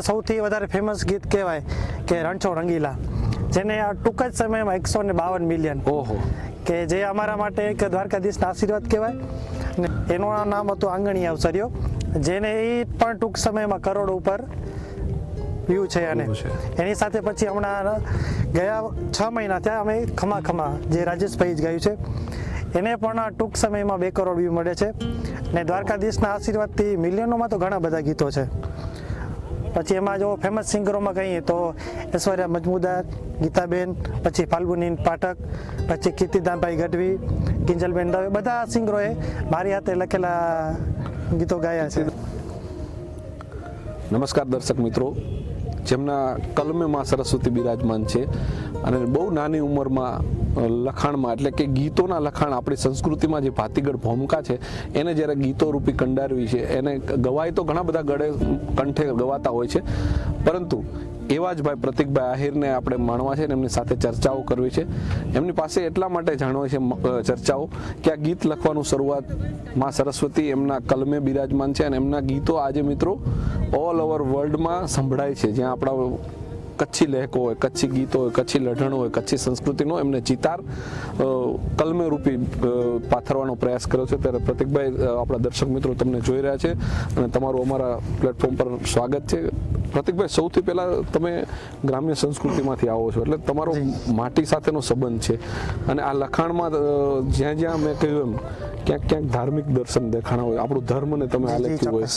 સૌથી વધારે ફેમસ ગીત કહેવાય કે રણછો રંગીલા જેને આ ટૂંક જ સમયમાં એકસો ને બાવન મિલિયન ઓહો. કે જે અમારા માટે એક દ્વારકાધીશના આશીર્વાદ કહેવાય. ને એનું નામ હતું આંગણી અવસર્યો જેને એ પણ ટૂંક સમયમાં કરોડ ઉપર વ્યૂ છે અને એની સાથે પછી હમણાં ગયા છ મહિના થયા અમે ખમા ખમા જે રાજેશભાઈ જ ગયું છે એને પણ ટૂંક સમયમાં બે કરોડ વ્યૂ મળે છે. ને દ્વારકાધીશના આશીર્વાદથી મિલિયનોમાં તો ઘણા બધા ગીતો છે. પછી એમાં જો ફેમસ સિંગરોમાં કહીએ તો ઐશ્વર્યા મજમુદાર, ગીતાબેન, પછી ફાલ્ગુની પાઠક, પછી કીર્તિદાનભાઈ ગઢવી, કિંજલબેન દવે, બધા સિંગરોએ મારી હાથે લખેલા ગીતો ગાયા છે. નમસ્કાર દર્શક મિત્રો. જેમના કલમેમાં સરસ્વતી બિરાજમાન છે અને બહુ નાની ઉંમરમાં લખાણમાં, એટલે કે ગીતોના લખાણ આપણી સંસ્કૃતિમાં જે ભાતીગળ ભૂમિકા છે, એને જ્યારે ગીતો રૂપી કંડારવી છે, એને ગવાય તો ઘણા બધા ગળે, કંઠે ગવાતા હોય છે. પરંતુ એવા જ ભાઈ પ્રતિકભાઈ આહિરને આપણે માણવા છે અને એમની સાથે ચર્ચાઓ કરવી છે. એમની પાસે એટલા માટે જાણવા છે ચર્ચાઓ, કે આ ગીત લખવાનું શરૂઆતમાં સરસ્વતી એમના કલમે બિરાજમાન છે અને એમના ગીતો આજે મિત્રો ઓલ ઓવર વર્લ્ડમાં સંભળાય છે. જ્યાં આપણા કચ્છી લહેકો હોય કચ્છી ગીતો હોય કચ્છી લઢણ હોય કચ્છી સંસ્કૃતિનો એમને ચિતાર કલમે રૂપી પાથરવાનો પ્રયાસ કર્યો છે. ત્યારે પ્રતિકભાઈ આપણા દર્શક મિત્રો તમને જોઈ રહ્યા છે અને તમારું અમારા પ્લેટફોર્મ પર સ્વાગત છે. પ્રતિકભાઈ સૌથી પહેલાં તમે ગ્રામ્ય સંસ્કૃતિમાંથી આવો છો એટલે તમારો માટી સાથેનો સંબંધ છે. અને આ લખાણમાં જ્યાં જ્યાં મેં કહ્યું એમ ક્યાંક ક્યાંક ધાર્મિક દર્શન દેખાણા હોય. આપણું ધર્મને તમે આલેખ્યું હોય.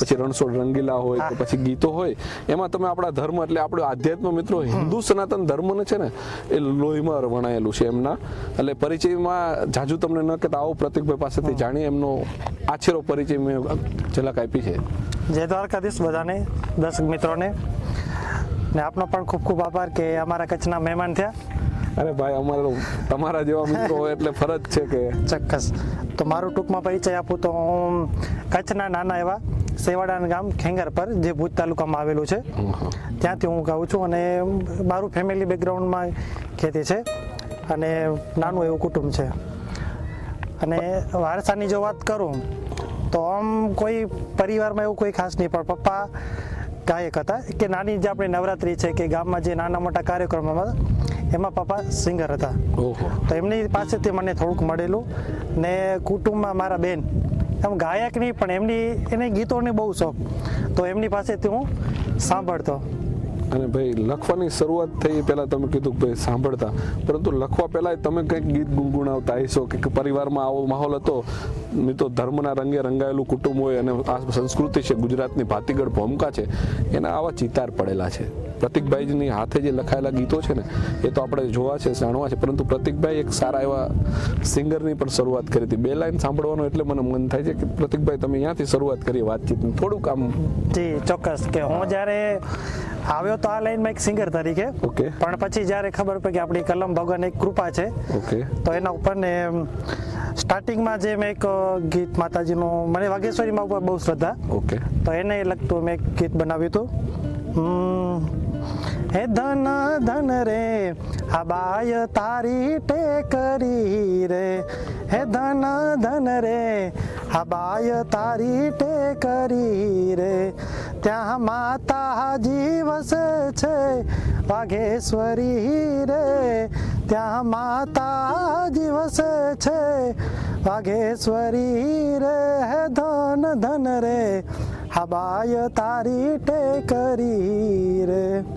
પછી રણછોડ રંગીલા હોય કે પછી ગીતો હોય એમાં તમે આપણા ધર્મ એટલે આપણો આધ્યાત્મ મિત્રો હિન્દુ સનાતન ધર્મને છે ને એ લોહીમાં વણાયેલું છે એમના. એટલે પરિચયમાં જાજુ તમને ન કહેતા આવો પ્રતિકભાઈ પાસેથી જાણીએ એમનો આછેરો પરિચય મેં ઝલક આપી છે. જય દ્વારકાધીશ બધાને દર્શક મિત્રોને. ને આપનો પણ ખૂબ ખૂબ આભાર કે અમારા કચ્છના મહેમાન થયા. અરે ભાઈ અમારે તમારા જેવા મિત્રો હોય એટલે ફરજ છે કે. ચોક્કસ. તો મારું ટૂંકમાં પરિચય આપું તો હું કચ્છના નાના એવા સેવાડાના ગામ ખેંગર પર જે ભુજ તાલુકામાં આવેલું છે. ત્યાંથી હું ગાઉં છું અને મારું ફેમિલી બેકગ્રાઉન્ડમાં ખેતી છે અને નાનું એવું કુટુંબ છે. અને વારસાની જો વાત કરું તો આમ કોઈ પરિવારમાં એવું કોઈ ખાસ નહીં પણ પપ્પા ગાયક હતા કે નાની જે આપણી નવરાત્રિ છે કે ગામમાં જે નાના મોટા કાર્યક્રમોમાં એમાં પપ્પા સિંગર હતા. તો એમની પાસેથી મને થોડુંક મળેલું ને કુટુંબમાં મારા બેન. એમ ગાયક નહીં પણ એમની એને ગીતોની બહુ શોખ. તો એમની પાસેથી હું સાંભળતો. અને ભાઈ, લખવાની શરૂઆત થઈ પહેલાં તમે કીધું ભાઈ સાંભળતા. પરંતુ લખવા પહેલા તમે કંઈક ગીત ગુણગુણાવતા હશો કે પરિવારમાં આવો માહોલ હતો. મિત્રો ધર્મના રંગે રંગાયેલું કુટુંબ હોય અને આ સંસ્કૃતિ છે, ગુજરાતની ભાતીગળ ભૂમિકા છે, એના આવા ચિતાર પડેલા છે. પ્રતિકભાઈની હાથે જે લખાયેલા ગીતો છે ને, એ તો આપણે જોવા છે, જાણવા છે, પરંતુ પ્રતિકભાઈ એક સારા એવા સિંગરની પણ શરૂઆત કરી હતી. બે લાઈન સાંભળવાનો એટલે મને મન થાય છે કે પ્રતિકભાઈ, તમે ત્યાંથી શરૂઆત કરી, વાતચીતની થોડુંક આમ જી, ચોક્કસ. કે હું જ્યારે આવ્યો તો આ લાઈનમાં એક સિંગર તરીકે. ઓકે. પણ પછી જ્યારે ખબર પડી કે આપણી કલમ ભગવાન એક કૃપા છે ઓકે. તો એના ઉપર ને સ્ટાર્ટિંગમાં જે મેં એક ગીત માતાજીનું મને વાઘેશ્વરીમાં ઉપર બહુ શ્રદ્ધા. ઓકે. તો એને લગતું મેં એક ગીત બનાવ્યું હતું. હે ધન ધન રે આ બાય તારી ટેકરી રે. હે ધન ધન રે આ બાય તારી ટેકરી રે. ત્યાં માતાજી વસે છે, વાઘેશ્વરી રે. ત્યાં માતાજી વસે છે, વાઘેશ્વરી રે. ધન ધન રે હબાય તારી ટેકરી રે.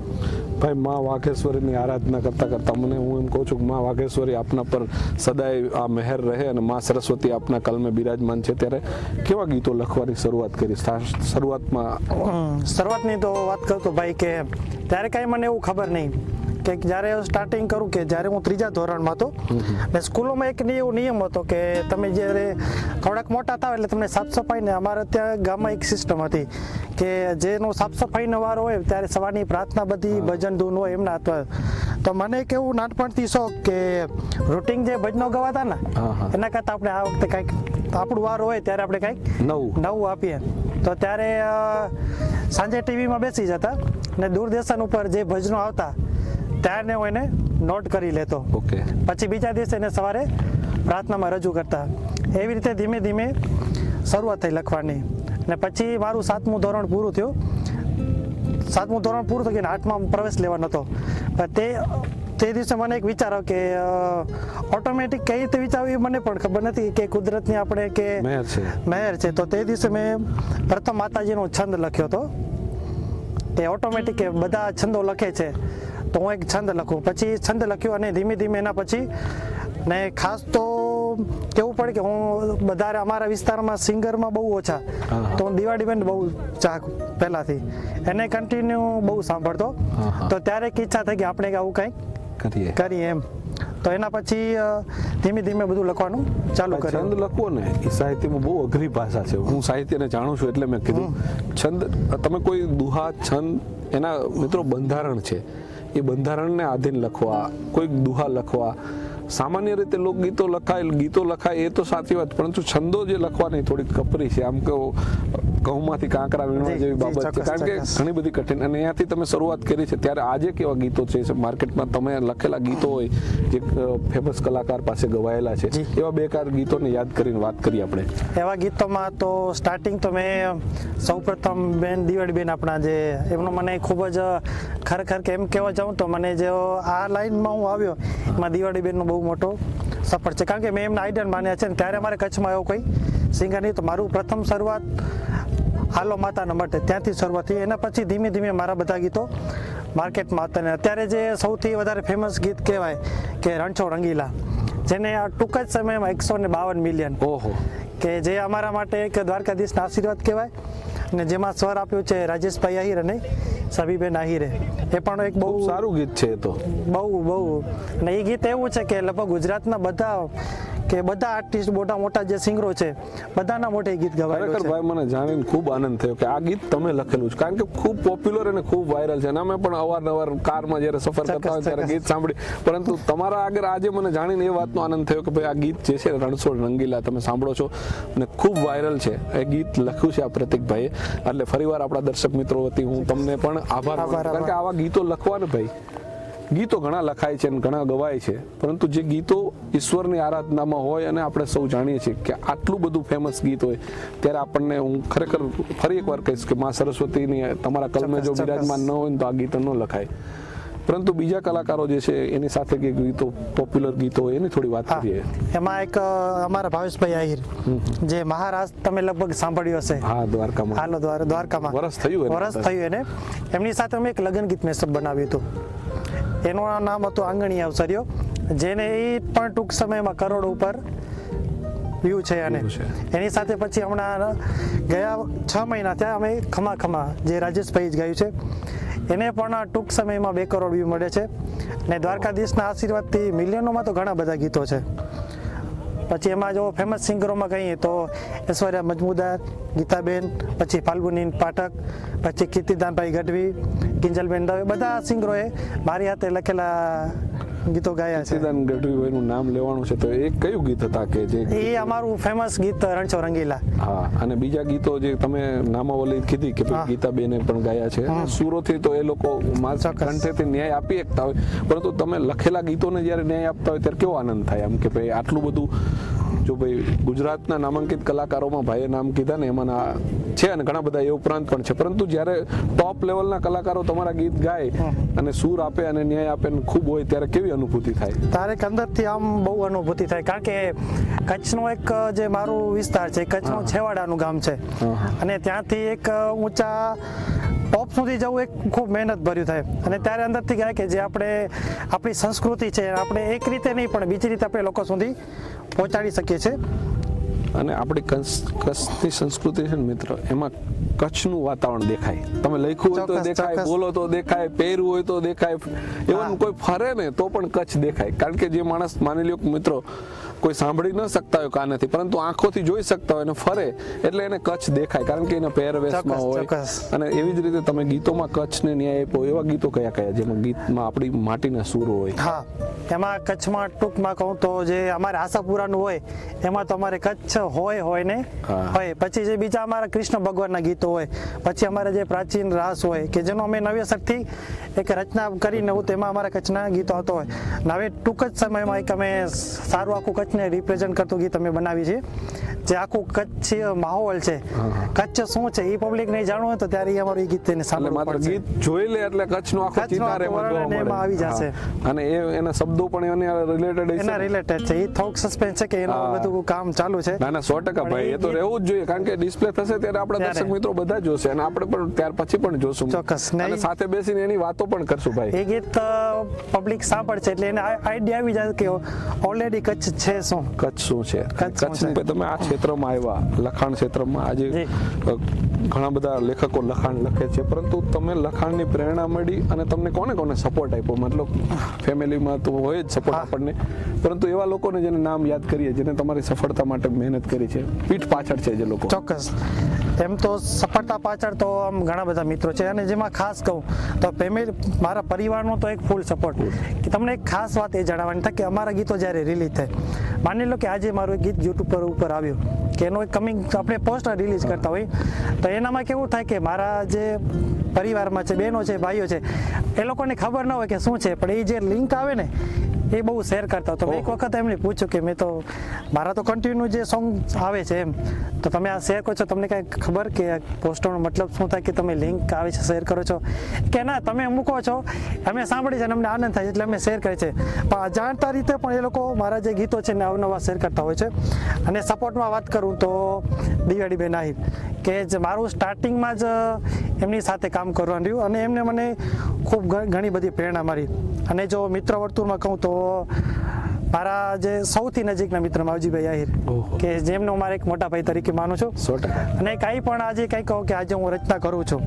ભાઈ, માં વાઘેશ્વરીની આરાધના કરતા કરતા મને હું એમ કહું છું કે માં વાઘેશ્વરી આપના પર સદાય આ મહેર રહે અને માં સરસ્વતી આપના કલમે બિરાજમાન છે. ત્યારે કેવા ગીતો લખવાની શરૂઆત કરી? શરૂઆતમાં શરૂઆતની તો વાત કરું તો ભાઈ કે ત્યારે કાંઈ મને એવું ખબર નહીં. કે જ્યારે સ્ટાર્ટિંગ કરું કે જ્યારે હું ત્રીજા ધોરણમાં હતો ને સ્કૂલોમાં એક એવો નિયમ હતો કે તમે જ્યારે થોડાક મોટા થાવ એટલે તમને સાફ સફાઈને અમારે ત્યાં ગામમાં એક સિસ્ટમ હતી કે જેનો સાફ સફાઈનો વારો હોય ત્યારે સવારની પ્રાર્થના બધી ભજન ધૂન હોય એમના હાથમાં. તો મને એક એવું નાનપણથી શોખ કે રૂટિંગ જે ભજનો ગવાતા ને. એના કરતાં આપણે આ વખતે કાંઈક આપણું વાર હોય ત્યારે આપણે કાંઈક નવું. નવું આપીએ. તો ત્યારે સાંજે ટીવીમાં બેસી જતા ને દૂરદર્શન ઉપર જે ભજનો આવતા ત્યારને હું એને નોટ કરી લેતો. ઓકે. પછી બીજા દિવસે એને સવારે પ્રાર્થનામાં રજૂ કરતા. એવી રીતે ધીમે ધીમે શરૂઆત થઈ લખવાની. ને પછી મારું સાતમું ધોરણ પૂરું થયું. સાતમું ધોરણ પૂરું થયું અને ને આઠમાં પ્રવેશ લેવાનો હતો. તે તે દિવસે મને એક વિચાર કે ઓટોમેટિક કઈ રીતે વિચાર એ મને પણ ખબર નથી કે કુદરતની આપણે કે મહેર છે. તો તે દિવસે મેં પ્રથમ માતાજીનો છંદ લખ્યો હતો. તે ઓટોમેટિક બધા છંદો લખે છે. તો હું એક છંદ લખું. પછી છંદ લખ્યો અને ધીમે ધીમે એના પછી ને ખાસ તો કેવું પડે કે હું બધા અમારા વિસ્તારમાં સિંગરમાં બહુ ઓછા. તો હું દિવાળી બેન બહુ ચાહ પહેલાથી. એને કન્ટિન્યુ બહુ સાંભળતો. તો ત્યારે એક ઈચ્છા થઈ કે આપણે આવું કંઈક કરીએ. કરીએ એમ. તો એના પછી ધીમે ધીમે બધું લખવાનું ચાલુ છંદ કર્યું. લખવો ને એ સાહિત્યમાં બહુ અઘરી ભાષા છે. હું સાહિત્યને જાણું છું એટલે મેં કીધું. છંદ તમે કોઈ દુહા છંદ એના મિત્રો બંધારણ છે. એ બંધારણને આધીન લખવા કોઈક દુહા લખવા સામાન્ય રીતે લોકગીતો લખાય ગીતો લખાય એ તો સાચી વાત પરંતુ છંદો જે લખવાની થોડીક કપરી છે આમ કહો ઘઉંમાંથી કાંકરા વીણવા જેવી બાબત છે કારણ કે ઘણી બધી કઠિન અને અહીંયાથી તમે શરૂઆત કરી છે ત્યારે આજે કેવા ગીતો છે માર્કેટમાં તમે લખેલા ગીતો હોય જે ફેમસ કલાકાર પાસે ગવાયેલા છે એવા એવા બેકાર ગીતોને યાદ કરીને વાત કરીએ આપણે. એવા ગીતોમાં તો સ્ટાર્ટિંગ તો મેં સૌપ્રથમ બેન દિવાળી બેન આપણા જે એમનો મને ખૂબ જ ખરેખર કે એમ કહેવા જાઉં તો મને જે આ લાઈનમાં હું આવ્યો એમાં દિવાળી બેનનો બહુ મોટો સફળ છે. કારણ કે મેં એમના આઈડન માન્યા છે ને ત્યારે અમારે કચ્છમાં એવો કોઈ સિંગર નહીં. તો મારું પ્રથમ શરૂઆત હાલો માતાના માટે ત્યાંથી શરૂઆત થઈ. એના પછી ધીમે ધીમે મારા બધા ગીતો માર્કેટમાં હતા અને અત્યારે જે સૌથી વધારે ફેમસ ગીત કહેવાય કે રણછો રંગીલા જેને આ ટૂંક જ સમયમાં એકસો ને બાવન મિલિયન ઓહો. કે જે અમારા માટે એક દ્વારકાધીશના આશીર્વાદ કહેવાય. અને જેમાં સ્વર આપ્યું છે રાજેશભાઈ આહિર અને સભીબેન આહિરે. એ પણ એક બહુ સારું ગીત છે એ તો. બહુ બહુ. અને એ ગીત એવું છે કે લગભગ ગુજરાતના બધા કે બધા આર્ટિસ્ટ મોટા મોટા જે સિંગરો છે બધાના મોટે ગીત ગવાયેલું છે. ભાઈ મને જાણીને ખૂબ આનંદ થયો કે આ ગીત તમે લખેલું છે. કારણ કે ખૂબ પોપ્યુલર અને ખૂબ વાયરલ છે અને અમે પણ અવારનવાર કારમાં જ્યારે સફર કરતા હોય ત્યારે ગીત સાંભળી. પરંતુ તમારા આગળ આજે મને જાણીને એ વાતનો આનંદ થયો કે ભાઈ આ ગીત જે છે રણછોડ રંગીલા તમે સાંભળો છો અને ખૂબ વાયરલ છે. એ ગીત લખ્યું છે આ પ્રતિકભાઈએ એટલે ફરીવાર આપણા દર્શક મિત્રો વતી હું તમને પણ આભાર આભાર, કારણ કે આવા ગીતો લખવા ને ભાઈ ગીતો ઘણા લખાય છે અને ઘણા ગવાય છે. પરંતુ જે ગીતો ઈશ્વરની આરાધનામાં હોય અને આપણે સૌ જાણીએ છીએ કે આટલું બધું ફેમસ ગીત હોય ત્યારે આપણને હું ખરેખર ફરી એકવાર કહીશ કે મા સરસ્વતીની તમારા કલમે જો બિરાજમાન ન હોય તો આ ગીતો ન લખાય. પરંતુ બીજા કલાકારો જે છે એની સાથે કે ગીતો પોપ્યુલર ગીતો એની થોડી વાત કરીએ. એમાં એક અમારા ભાવેશભાઈ આહિર જે મહારાજ તમે લગભગ સાંભળ્યું હશે. હા દ્વારકામાં. હાલો દ્વાર દ્વારકામાં. વરસ થયું વરસ થયું એને. એમની સાથે અમે એક લગ્ન ગીત મેં સબ બનાવ્યું હતું. એનું નામ હતું આંગણી અવસર્યો જેને એ પણ ટૂંક સમયમાં કરોડ ઉપર વ્યૂ છે અને એની સાથે પછી હમણાં ગયા છ મહિના ત્યાં અમે ખમા ખમા જે રાજેશભાઈ જ ગાયું છે એને પણ ટૂંક સમયમાં બે કરોડ વ્યૂ મળે છે. ને દ્વારકાધીશના આશીર્વાદથી મિલિયનોમાં તો ઘણા બધા ગીતો છે. પછી એમાં જો ફેમસ સિંગરોમાં કહીએ તો ઐશ્વર્યા મજમુદાર ગીતાબેન પછી ફાલ્ગુની પાઠક પછી કીર્તિદાનભાઈ ગઢવી કિંજલબેન દવે બધા સિંગરોએ મારી હાથે લખેલા ગીતો ગાયા છે. સિદ્ધાંત ગઢવીભાઈનું નામ લેવાનું છે તો એ કયું ગીત હતા કે જે એ અમારું ફેમસ ગીત રણછો રંગીલા. હા અને બીજા ગીતો જે તમે નામાવલી કીધી કે ગીતા બેને ગીતાબેને પણ ગાયા છે. સુરોથી તો એ લોકો ચોક્કસ. કંઠેથી ન્યાય આપી શકતા હોય. પરંતુ તમે લખેલા ગીતોને જ્યારે ન્યાય આપતા હોય ત્યારે કેવો આનંદ થાય? આમ કે ભાઈ આટલું બધું જો ભાઈ ગુજરાતના નામાંકિત કલાકારોમાં ભાઈએ નામ કીધા ને એમાં છે અને ઘણા બધા એ ઉપરાંત પણ છે. પરંતુ જ્યારે ટોપ લેવલના કલાકારો તમારા ગીત ગાય અને સૂર આપે અને ન્યાય આપે ને ખૂબ હોય ત્યારે કેવી અનુભૂતિ થાય? તારેક અંદરથી આમ બહુ અનુભૂતિ થાય. કારણ કે કચ્છનો એક જે મારું વિસ્તાર છે કચ્છનું છેવાડાનું ગામ છે. અને ત્યાંથી એક ઊંચા ટોપ સુધી જવું એક ખૂબ મહેનત ભર્યું થાય. અને ત્યારે અંદરથી કહેવાય કે જે આપણે આપણી સંસ્કૃતિ છે આપણે એક રીતે નહીં પણ બીજી રીતે આપણે લોકો સુધી પહોંચાડી શકીએ છીએ. અને આપણી કચ્છની સંસ્કૃતિ છે ને મિત્ર એમાં કચ્છનું વાતાવરણ દેખાય. તમે લખ્યું હોય તો દેખાય. બોલો તો દેખાય પહેરવું હોય તો દેખાય. એવું કોઈ ફરે ને તો પણ કચ્છ દેખાય. કારણ કે જે માણસ માની લ્યો મિત્રો કોઈ સાંભળી ન શકતા હોય કાનેથી. પરંતુ આંખોથી જોઈ શકતા હોય અને ફરે એટલે એને કચ્છ દેખાય. કારણ કે એના પહેરવેશમાં હોય. અને એવી જ રીતે તમે ગીતોમાં કચ્છને ન્યાય આપ્યો એવા ગીતો કયા કયા જેમાં ગીતમાં આપણી માટીના સૂરો હોય? હા એમાં કચ્છમાં ટૂંકમાં કહું તો જે અમારે આશાપુરાનું હોય એમાં તો અમારે કચ્છ હોય હોય ને. હોય. પછી જે બીજા અમારા કૃષ્ણ ભગવાનના ગીતો હોય પછી અમારે જે પ્રાચીન રાસ હોય કે જેનો અમે નવ્યસરથી એક રચના કરીને હું તેમાં અમારા કચ્છના ગીતો આવતો હોય હવે ટૂંક જ સમયમાં એક અમે સારું આખું કચ્છને રિપ્રેઝન્ટ કરતું ગીત અમે બનાવી છે. જે આખું કચ્છ માહોલ છે કચ્છ શું છે એ પબ્લિક નહીં જાણવું હોય તો ત્યારે અમારું એ ગીત તેને સાંભળવું પડશે. ગીત જોઈ લે એટલે કચ્છનો આખો ચિતાર એમાં આવી જશે. અને એ એના શબ્દો પણ એને રિલેટેડ એના રિલેટેડ છે. એ થોક સસ્પેન્સ છે કે એનું બધું કામ ચાલુ છે. ના ના સો ટકા પણ ભાઈ એ એ તો રહેવું જ જોઈએ. કારણ કે ડિસ્પ્લે થશે ત્યારે આપણા દર્શક મિત્રો બધા જોશે અને આપણે પણ ત્યાર પછી પણ જોશું. ચોક્કસ. અને સાથે બેસીને એની વાતો પણ કરશું ભાઈ. એ ગીત પબ્લિક સાંભળશે એટલે એને આઈડિયા આવી જાય કે ઓલરેડી કચ્છ છે શું? કચ્છ શું છે? કચ્છ તમે આ ક્ષેત્રમાં આવ્યા લખાણ ક્ષેત્રમાં. આજે ઘણા બધા લેખકો લખાણ લખે છે પરંતુ તમે લખાણની પ્રેરણા મળી અને તમને કોને કોને સપોર્ટ આપ્યો? મતલબ ફેમિલીમાં તો હોય જ સપોર્ટ આપણને. પરંતુ એવા લોકોને જેને નામ યાદ કરીએ જેને તમારી સફળતા માટે મહેનત કરી છે. પીઠ પાછળ છે જે લોકો. ચોક્કસ. એમ તો સફળતા પાછળ તો આમ ઘણા બધા મિત્રો છે. અને જેમાં ખાસ કહું તો ફેમિલી મારા પરિવારનો તો એક ફૂલ સપોર્ટ કે તમને એક ખાસ વાત એ જણાવવાની થાય કે અમારા ગીતો જ્યારે રિલીઝ થાય માની લો કે આજે મારું એક ગીત યુટ્યુબ પર ઉપર આવ્યું, કે એનો એક કમિંગ આપણે પોસ્ટર રિલીઝ કરતા હોય, તો એનામાં કેવું થાય કે મારા જે પરિવારમાં છે, બહેનો છે, ભાઈઓ છે, એ લોકોને ખબર ન હોય કે શું છે, પણ એ જે લિંક આવે ને એ બહુ શેર કરતા. તો એક વખત એમને પૂછ્યું કે મેં તો મારા તો કન્ટિન્યુ જે સોંગ આવે છે એમ તો તમે આ શેર કરો છો તમને કાંઈ ખબર કે પોસ્ટરનો મતલબ શું થાય કે તમે લિંક આવે છે શેર કરો છો? કે ના તમે મૂકો છો અમે સાંભળી છે અને અમને આનંદ થાય છે એટલે અમે શેર કરીએ છીએ. પણ અજાણતા રીતે પણ એ લોકો મારા જે ગીતો છે ને અવનવા શેર કરતા હોય છે. અને સપોર્ટમાં વાત કરું તો દિવાળીબેન આહિર. કે જે મારું સ્ટાર્ટિંગમાં જ એમની સાથે કામ કરવાનું રહ્યું અને એમને મને ખૂબ ઘણી બધી પ્રેરણા મળી. અને જો મિત્ર વર્તુળમાં કહું તો મારા જે સૌથી નજીકના મિત્ર માવજીભાઈ આહિર કે જેમને હું મારા એક મોટા ભાઈ તરીકે માનું છું. અને કાંઈ પણ આજે કંઈ કહો કે આજે હું રચના કરું છું.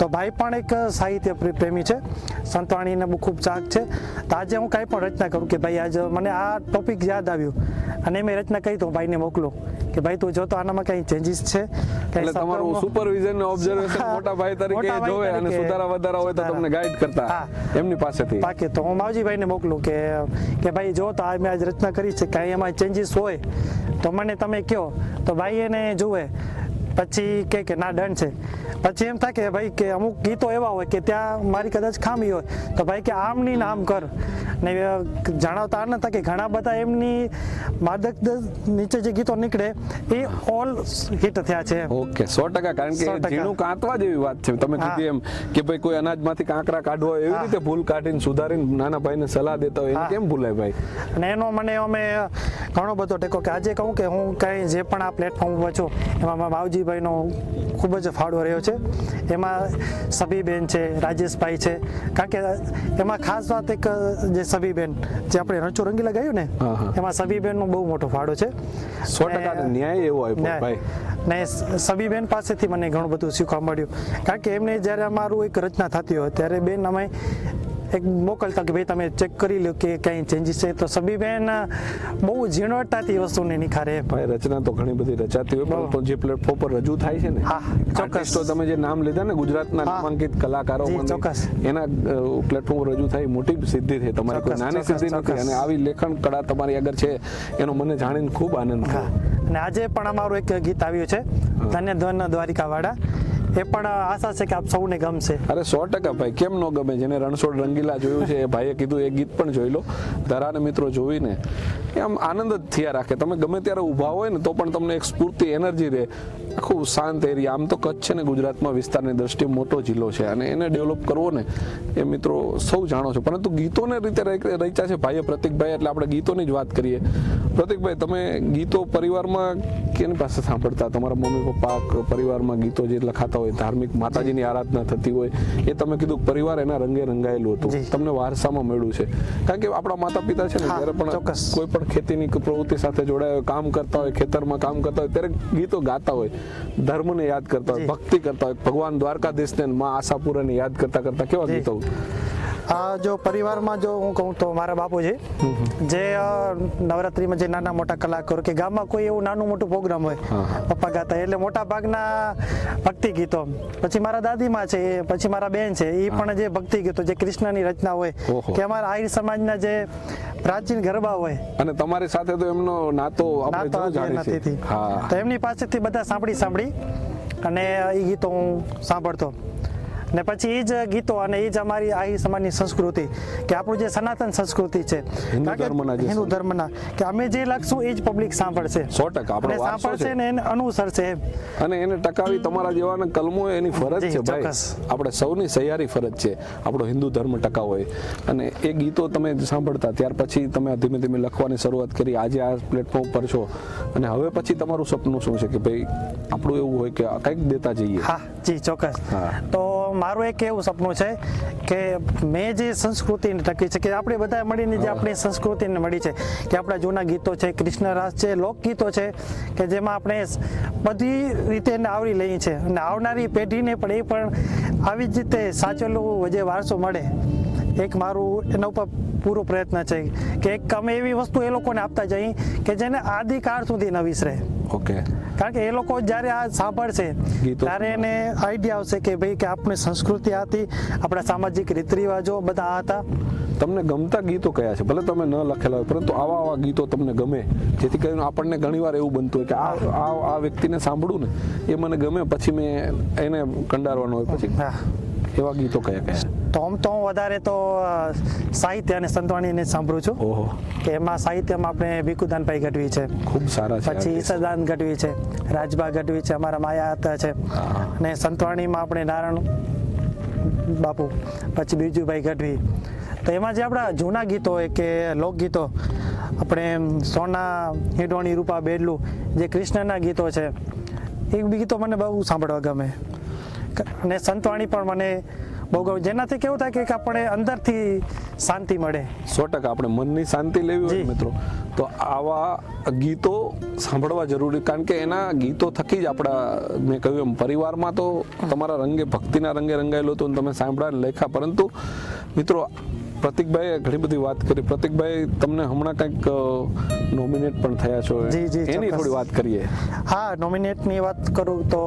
તો ભાઈ પણ એક સાહિત્ય પ્રેમી છે. સંતવાણીને બહુ ખૂબ ચાક છે. તો આજે હું કાંઈ પણ રચના કરું કે ભાઈ આજે મને આ ટોપિક યાદ આવ્યું. અને મેં રચના કહી તો ભાઈને મોકલું કે ભાઈ તું જો તો આનામાં કઈ ચેન્જીસ છે? એટલે તમારું સુપરવિઝન ને ઓબ્ઝર્વેશન મોટા ભાઈ તરીકે જોવે અને સુધારા વધારા હોય તો તમને ગાઈડ કરતા એમની પાસેથી. બાકી તો હું માવજીભાઈને મોકલું કે કે ભાઈ જો તો આ મેં આજ રચના કરી છે કાંઈ એમાં ચેન્જીસ હોય તો મને તમે કહો. તો ભાઈ એને જુએ. પછી કે કે ના ડન છે. પછી એમ થાય કે ભાઈ કે અમુક ગીતો એવા હોય કે ત્યાં મારી કદાચ ખામી હોય તો ભાઈ કે આમ નહીં ને આમ કર. ને જણાવતા ન હતા કે ઘણા બધા એમની માદક નીચે જે ગીતો નીકળે એ ઓલ હિટ થયા છે ઓકે સો ટકા કારણ કે. ઝીણું કાંતવા જેવી વાત છે. તમે. કીધી એમ કે ભાઈ કોઈ અનાજમાંથી કાંકરા કાઢવો એવી રીતે ભૂલ કાઢીને સુધારીને નાના ભાઈને સલાહ દેતા હોય એને કેમ ભૂલાય ભાઈ? અને એનો મને અમે ઘણો બધો ટેકો કે આજે કહું કે હું કઈ જે પણ આ પ્લેટફોર્મ ઉપર છું એમાં મારા માવજીભાઈનો ખૂબ જ ફાળો રહ્યો છે. એમાં સભીબેન છે રાજેશભાઈ છે. કારણ કે એમાં ખાસ વાત એક જે સભીબેન જે આપણે રણછોડ રંગીલા ગાયું ને. એમાં સભીબેનનો બહુ મોટો ફાળો છે. સો ટકા ન્યાય એવો આપ્યો ભાઈ. ને સભીબેન પાસેથી મને ઘણું બધું શીખવા મળ્યું. કારણ કે એમને જ્યારે અમારું એક રચના થતી હોય ત્યારે બેન અમે એક મોકલતા કે ભાઈ તમે ચેક કરી લો કે કંઈ ચેન્જીસ છે. તો સબીબેન બહુ ઝીણવટતાથી વસ્તુને નિખારે. ભાઈ રચના તો ઘણી બધી રચાતી હોય પણ જે પ્લેટફોર્મ પર રજૂ થાય છે ને હા, ચોક્કસ. તો તમે જે નામ લીધા ને ગુજરાતના. નામાંકિત કલાકારો ચોક્કસ. એના પ્લેટફોર્મ પર રજૂ થાય મોટી સિદ્ધિ છે તમારી કોઈ નાની સિદ્ધિ નથી. અને આવી લેખન કળા તમારી આગળ છે એનો મને જાણીને ખૂબ આનંદ થયો. અને આજે પણ અમારું એક ગીત આવ્યું છે. ધન્ય ધન દ્વારિકાવાળા. એ પણ આશા છે કે આપ સૌને ગમશે. અરે સો ટકા ભાઈ, કેમ ન ગમે? જેને રણછોડ રંગીલા જોયું છે, એ ભાઈએ કીધું એ ગીત પણ જોઈ લો. ધરાને મિત્રો જોઈને. એમ આનંદ જ થયા રાખે. તમે ગમે ત્યારે ઊભા હોય ને, તો પણ તમને એક સ્ફૂર્તિ, એનર્જી રહે. આખું શાંત એરિયા આમ તો કચ્છ છે ને ગુજરાતમાં વિસ્તારની દ્રષ્ટિએ મોટો જિલ્લો છે અને એને ડેવલપ કરવો ને એ મિત્રો સૌ જાણો છો. પરંતુ ગીતોને રીતે રચ- રચ્યા છે ભાઈએ પ્રતિકભાઈ એટલે આપણે ગીતોની જ વાત કરીએ. પ્રતિકભાઈ તમે ગીતો પરિવારમાં કેની પાસે સાંભળતા? તમારા મમ્મી પપ્પા પરિવારમાં ગીતો જે લખાતા હોય ધાર્મિક માતાજીની આરાધના થતી હોય એ તમે કીધું પરિવાર એના રંગે રંગાયેલું હતું. તમને વારસામાં મળ્યું છે. કારણ કે આપણા માતા પિતા છે ને ત્યારે જ્યારે પણ કોઈ પણ ખેતીની પ્રવૃત્તિ સાથે જોડાયા કામ કરતા હોય ખેતરમાં કામ કરતા હોય ત્યારે ગીતો ગાતા હોય. ધર્મને યાદ કરતા હોય ભક્તિ કરતા હોય ભગવાન દ્વારકાધીશને ને મા આશાપુરાને યાદ કરતા કરતા કેવા. ગીતો જો પરિવારમાં જો હું કહું તો મારા બાપુજી જે નવરાત્રીમાં જે નાના મોટા કલાકારો કે ગામમાં કોઈ એવું નાનું મોટું પ્રોગ્રામ હોય. પપ્પા ગાતા એટલે મોટા ભાગના ભક્તિ ગીતો. પછી મારા દાદીમાં છે પછી મારા બેન છે એ પણ જે ભક્તિ ગીતો જે કૃષ્ણની રચના હોય કે અમારા આહિર સમાજના જે પ્રાચીન ગરબા હોય. અને તમારી સાથે તો એમનો નાતો નાતો નથી તો એમની પાસેથી બધા સાંભળી સાંભળી અને એ ગીતો હું સાંભળતો. ને પછી એ જ ગીતો અને એ જ અમારી આહી સમાજની સંસ્કૃતિ કે આપણું જે સનાતન સંસ્કૃતિ છે. હિન્દુ ધર્મના કે અમે જે લખશું એ જ પબ્લિક સાંભળશે. સો ટકા આપણે સાંભળશે ને એને અનુસરશે એમ. અને એને ટકાવી તમારા જેવાના કલમો એની ફરજ છે ભાઈ. આપણે સૌની સહિયારી ફરજ છે આપણો હિન્દુ ધર્મ ટકાવો હોય અને એ ગીતો તમે સાંભળતા ત્યાર પછી તમે ધીમે ધીમે લખવાની શરૂઆત કરી આજે આ પ્લેટફોર્મ પર છો. અને હવે પછી તમારું સપનું શું છે કે ભાઈ આપણું એવું હોય કે કંઈક દેતા જઈએ? હા જી ચોક્કસ. હા. તો મારું એક એવું સપનું છે કે મેં જે સંસ્કૃતિને ટકી છે કે આપણે બધા મળીને જે આપણી સંસ્કૃતિને મળી છે કે આપણા જૂના ગીતો છે કૃષ્ણરાસ છે લોકગીતો છે કે જેમાં આપણે બધી રીતે એને આવરી લઈએ છે. અને આવનારી પેઢીને પણ એ પણ આવી જ રીતે સાચેલું જે વારસો મળે એક મારું એના ઉપર પૂરો પ્રયત્ન છે કે એક અમે એવી વસ્તુ એ લોકોને આપતા જઈએ કે જેને આદિકાળ સુધી ન વિસરે. ઓકે. કારણ કે એ લોકો જ્યારે આ સાંભળશે ત્યારે એને આઈડિયા આવશે કે ભાઈ કે આપણી સંસ્કૃતિ હતી આપણા સામાજિક રીત રિવાજો બધા હતા. તમને ગમતા ગીતો કયા છે? ભલે તમે ન લખેલા હોય પરંતુ આવા આવા ગીતો તમને ગમે જેથી કરીને આપણને ઘણીવાર એવું બનતું હોય કે આ આ આ વ્યક્તિને સાંભળું ને એ મને ગમે પછી મેં એને કંડારવાનો હોય પછી. એવા ગીતો કયા કયા? આમ તો હું વધારે તો સાહિત્ય અને સંતવાણીને સાંભળું છું. ઓહો. કે એમાં સાહિત્યમાં આપણે ભીખુદાનભાઈ ગઢવી છે. ખૂબ સારા છે પછી ઈસરદાન ગઢવી છે રાજબા ગઢવી છે અમારા માયા હતા છે. અને સંતવાણીમાં આપણે નારાયણ બાપુ પછી બીજુભાઈ ગઢવી. તો એમાં જે આપણા જૂના ગીતો હોય કે લોકગીતો આપણે સોના હેડોણી રૂપા બેડલું જે કૃષ્ણના ગીતો છે એ ગીતો મને બહુ સાંભળવા ગમે. અને સંતવાણી પણ મને બહુ ગમે. જેનાથી કેવું થાય કે આપણે અંદરથી શાંતિ મળે. સો ટકા આપણે મનની શાંતિ લેવી હોય મિત્રો. તો આવા ગીતો સાંભળવા જરૂરી. કારણ કે એના ગીતો થકી જ આપણા મેં કહ્યું એમ પરિવારમાં તો તમારા રંગે ભક્તિના રંગે રંગાયેલો હતો તમે સાંભળ્યા લેખા. પરંતુ મિત્રો પ્રતિકભાઈએ ઘણી બધી વાત કરી. પ્રતિકભાઈ તમને હમણાં કંઈક નોમિનેટ પણ થયા છો. જી, જી, એની થોડી વાત કરીએ. હા નોમિનેટની વાત કરું તો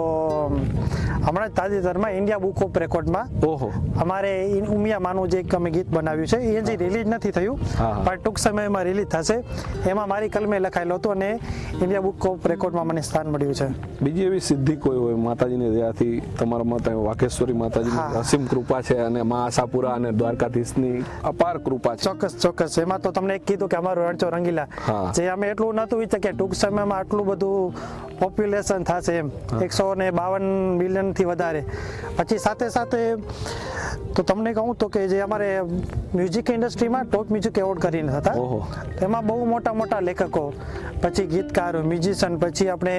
હમણાં તાજેતરમાં ઇન્ડિયા બુક ઓફ રેકોર્ડમાં ઓહો. અમારે ઉમિયા માનું જે એક અમે ગીત બનાવ્યું છે એ જે રિલીઝ નથી થયું. પણ ટૂંક સમયમાં રિલીઝ થશે. એમાં મારી કલમે લખાયેલો હતો અને ઇન્ડિયા બુક ઓફ રેકોર્ડમાં મને સ્થાન મળ્યું છે. બીજી એવી સિદ્ધિ કોઈ હોય? માતાજીની દયાથી તમારા માતા વાકેશ્વરી માતાજીની. અસીમ કૃપા છે અને મા આશાપુરા અને દ્વારકાધીશની અપાર કૃપા છે ચોક્કસ ચોક્કસ. એમાં તો તમને એક કીધું કે અમારું રણચો રંગીલા. જે અમે એટલું નહોતું વિચાર કે ટૂંક સમયમાં આટલું બધું પોપ્યુલેશન થશે એમ. એકસો ને બાવન મિલિયનથી વધારે. પછી સાથે સાથે તો તમને કહું તો કે જે અમારે મ્યુઝિક ઇન્ડસ્ટ્રીમાં ટોપ મ્યુઝિક એવોર્ડ કરીને હતા. એમાં બહુ મોટા મોટા લેખકો પછી ગીતકારો મ્યુઝિશિયન પછી આપણે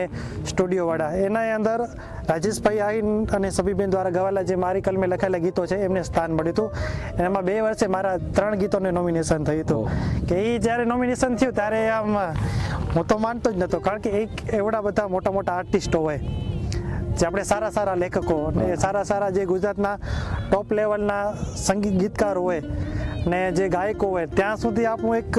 સ્ટુડિયોવાળા. એના અંદર રાજેશભાઈ આઈન અને સભીબેન દ્વારા ગવાયેલા જે મારી કલમે લખાયેલા ગીતો છે એમને સ્થાન મળ્યું હતું. એમાં બે વર્ષે મારા ત્રણ ગીતોને નોમિનેશન થયું હતું. કે એ જ્યારે નોમિનેશન થયું ત્યારે આમ હું તો માનતો જ નહોતો કારણ કે એક એવડા બધા મોટા મોટા આર્ટિસ્ટો હોય. જે આપણે સારા સારા લેખકો અને સારા સારા જે ગુજરાતના ટોપ લેવલના સંગીત ગીતકાર હોય ને જે ગાયકો હોય ત્યાં સુધી આપણું એક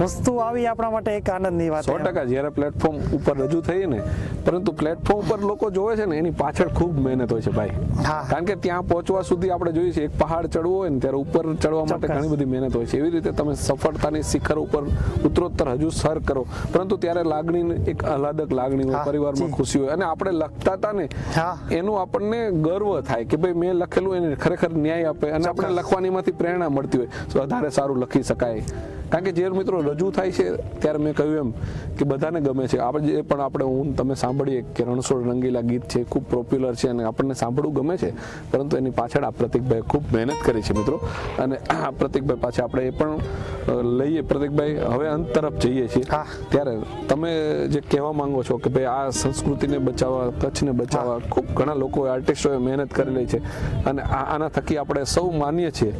વસ્તુ આવી આપણા માટે એક આનંદની વાત સો ટકા જ્યારે પ્લેટફોર્મ ઉપર રજૂ થઈ ને પરંતુ પ્લેટફોર્મ ઉપર લોકો જોવે છે ને એની પાછળ ખૂબ મહેનત હોય છે ભાઈ. હા. કારણ કે ત્યાં પહોંચવા સુધી આપણે જોઈએ છીએ એક પહાડ ચડવો હોય ને ત્યારે ઉપર ચડવા માટે ઘણી બધી મહેનત હોય છે. એવી રીતે તમે સફળતાની શિખર ઉપર ઉત્તરોત્તર હજુ સર કરો. પરંતુ ત્યારે લાગણી એક અલાદક લાગણી હોય પરિવારમાં ખુશી હોય. અને આપણે લખતા હતા ને હા. એનું આપણને ગર્વ થાય કે ભાઈ મેં લખેલું એને ખરેખર ન્યાય આપે. અને આપણે લખવાનીમાંથી પ્રેરણા મળતી હોય તો વધારે સારું લખી શકાય. કારણ કે જે મિત્રો રજૂ થાય છે ત્યારે મેં કહ્યું એમ કે બધાને ગમે છે. આપણે જે પણ આપણે હું તમે સાંભળીએ કે રણછોડ રંગીલા ગીત છે ખૂબ પોપ્યુલર છે અને આપણને સાંભળવું ગમે છે પરંતુ એની પાછળ આ પ્રતિકભાઈ ખૂબ મહેનત કરી છે મિત્રો. અને આ પ્રતિકભાઈ પાછળ આપણે એ પણ લઈએ. પ્રતિકભાઈ હવે અંત તરફ જઈએ છીએ. હા. ત્યારે તમે જે કહેવા માંગો છો કે ભાઈ આ સંસ્કૃતિને બચાવવા કચ્છને બચાવવા ખૂબ ઘણા લોકો આર્ટિસ્ટોએ મહેનત કરેલી છે. અને આ- આના થકી આપણે સૌ માનીએ છીએ.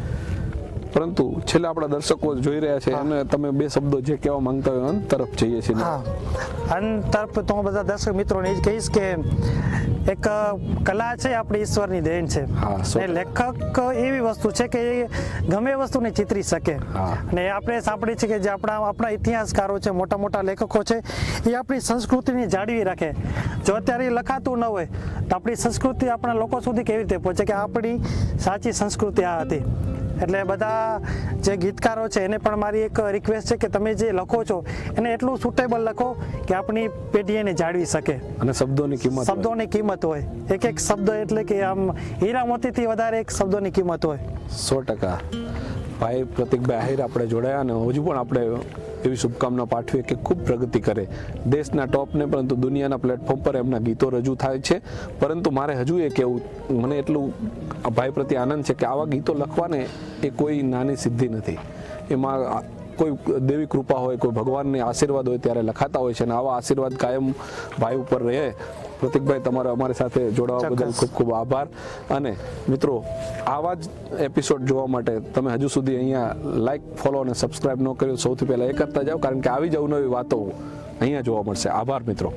પરંતુ છેલ્લે આપણા દર્શકો જોઈ રહ્યા છે અને તમે બે શબ્દો જે કહેવા માંગતા હોય અંત તરફ જઈએ છીએ. હા. અન તરફ તો હું બધા દર્શક મિત્રોને એ જ કહીશ કે એક કલા છે આપણી ઈશ્વરની દેન છે. સો લેખક એવી વસ્તુ છે કે એ ગમે વસ્તુને ચિતરી શકે. અને આપણે સાંભળીએ છીએ કે જે આપણા આપણા ઇતિહાસકારો છે મોટા મોટા લેખકો છે એ આપણી સંસ્કૃતિને જાળવી રાખે. જો અત્યારે એ લખાતું ન હોય તો આપણી સંસ્કૃતિ આપણા લોકો સુધી કેવી રીતે પહોંચે કે આપણી સાચી સંસ્કૃતિ આ હતી. એટલે બધા જે ગીતકારો છે એને પણ મારી એક રિક્વેસ્ટ છે કે તમે જે લખો છો એને એટલું સુટેબલ લખો કે આપણી પેઢી એને જાળવી શકે. અને શબ્દોની કિંમત શબ્દોની કિંમત હોય. એક એક શબ્દ એટલે કે આમ હીરા મોતીથી વધારે એક શબ્દોની કિંમત હોય. સો ટકા. ભાઈ પ્રતિકભાઈ આહિર આપણે જોડાયા અને હજુ પણ આપણે એવી શુભકામના પાઠવીએ કે ખૂબ પ્રગતિ કરે. દેશના ટોપને પરંતુ દુનિયાના પ્લેટફોર્મ પર એમના ગીતો રજૂ થાય છે. પરંતુ મારે હજુ એ કહેવું મને એટલું ભાઈ પ્રત્યે આનંદ છે કે આવા ગીતો લખવાને એ કોઈ નાની સિદ્ધિ નથી. એમાં કોઈ દેવી કૃપા હોય, કોઈ ભગવાનને આશીર્વાદ હોય ત્યારે લખાતા હોય છે અને આવા આશીર્વાદ કાયમ ભાઈ ઉપર રહે. પ્રતિકભાઈ તમારે અમારી સાથે જોડાવા બદલ ખૂબ ખૂબ આભાર. અને મિત્રો આવા જ એપિસોડ જોવા માટે તમે હજુ સુધી અહીંયા લાઈક ફોલો અને સબસ્ક્રાઇબ ન કર્યું સૌથી પહેલાં એ કરતા જાઓ કારણ કે આવી જ અવનવી વાતો અહીંયા જોવા મળશે. આભાર મિત્રો.